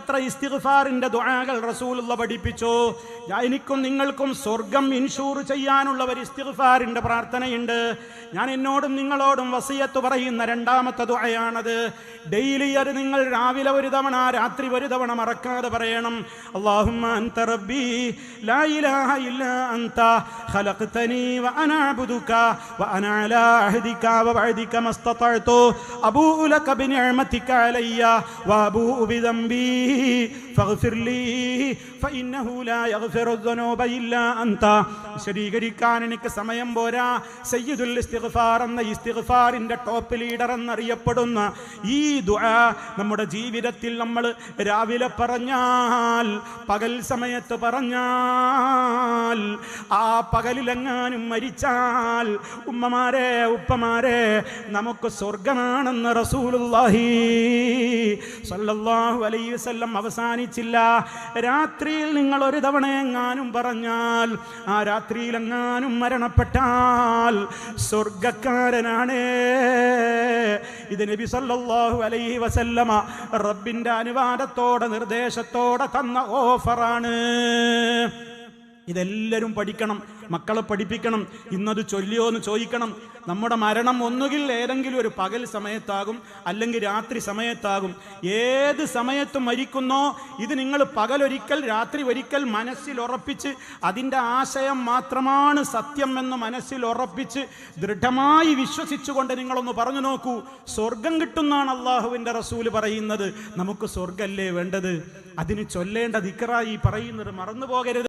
എത്ര ഇസ്തിഗ്ഫാറിന്റെ ദുആകൾ റസൂലുള്ള പഠിപ്പിച്ചു? എനിക്കും നിങ്ങൾക്കും സ്വർഗം ഇൻഷൂർ ചെയ്യാനുള്ള ഒരു ഇസ്തിഗ്ഫാറിന്റെ പ്രാർത്ഥനയുണ്ട്. ഞാൻ എന്നോടും നിങ്ങളോടും വസിയത്ത് പറയുന്ന രണ്ടാമത്തെ ദുആയാണത്. ഡെയിലി അത് നിങ്ങൾ രാവിലെ ഒരു തവണ രാത്രി ഒരു തവണ മറക്കാതെ പറയണം. അല്ലാഹുമ്മ അൻത റബ്ബി ലാ ഇലാഹ ഇല്ലാ അൻത ഖലഖ്തനി വഅന അബ്ദുക വഅന അലാ അഹ്ദിക വഅദിക മസ്തതഅതു അബൂഉ ലക ബിനിഅമതിക അലയ്യ വഅബൂഉ ബിദംബി വിശദീകരിക്കാൻ എനിക്ക് സമയം പോരാ. സയ്യിദുൽ ഇസ്തിഗ്ഫാർ എന്ന ഇസ്തിഗ്ഫാറിന്റെ ടോപ്പ് ലീഡർ എന്നറിയപ്പെടുന്ന ഈ ദുആ നമ്മുടെ ജീവിതത്തിൽ നമ്മൾ രാവിലെ പറഞ്ഞാൽ പകൽ സമയത്ത് പറഞ്ഞാൽ ആ പകലിലെങ്ങാനും മരിച്ചാൽ ഉമ്മമാരെ ഉപ്പമാരെ നമുക്ക് സ്വർഗമാണെന്ന് റസൂലുള്ളാഹി സല്ലല്ലാഹു അലൈഹി വസല്ലം അവസാനിച്ചില്ല. രാത്രിയിൽ നിങ്ങൾ ഒരു തവണ എങ്ങാനും പറഞ്ഞാൽ ആ രാത്രിയിൽ എങ്ങാനും മരണപ്പെട്ടാൽ സ്വർഗക്കാരനാണ് ഇത് നബി സല്ലല്ലാഹു അലൈഹി വസല്ലമ റബ്ബിന്റെ അനുവാദത്തോടെ നിർദ്ദേശത്തോടെ തന്ന ഓഫറാണ്. ഇതെല്ലാവരും പഠിക്കണം മക്കളെ പഠിപ്പിക്കണം ഇന്നത് ചൊല്ലിയോ എന്ന് ചോദിക്കണം. നമ്മുടെ മരണം ഒന്നുകിൽ ഏതെങ്കിലും ഒരു പകൽ സമയത്താകും അല്ലെങ്കിൽ രാത്രി സമയത്താകും. ഏത് സമയത്ത് മരിക്കുന്നോ ഇത് നിങ്ങൾ പകലൊരിക്കൽ രാത്രി ഒരിക്കൽ മനസ്സിൽ ഉറപ്പിച്ച് അതിന്റെ ആശയം മാത്രമാണ് സത്യം എന്ന് മനസ്സിൽ ഉറപ്പിച്ച് ദൃഢമായി വിശ്വസിച്ചുകൊണ്ട് നിങ്ങളൊന്ന് പറഞ്ഞു നോക്കൂ. സ്വർഗം കിട്ടുന്നാണ് അള്ളാഹുവിന്റെ റസൂൽ പറയുന്നത്. നമുക്ക് സ്വർഗല്ലേ വേണ്ടത്? അതിന് ചൊല്ലേണ്ട ദിക്കറായി പറയുന്നത് മറന്നു പോകരുത്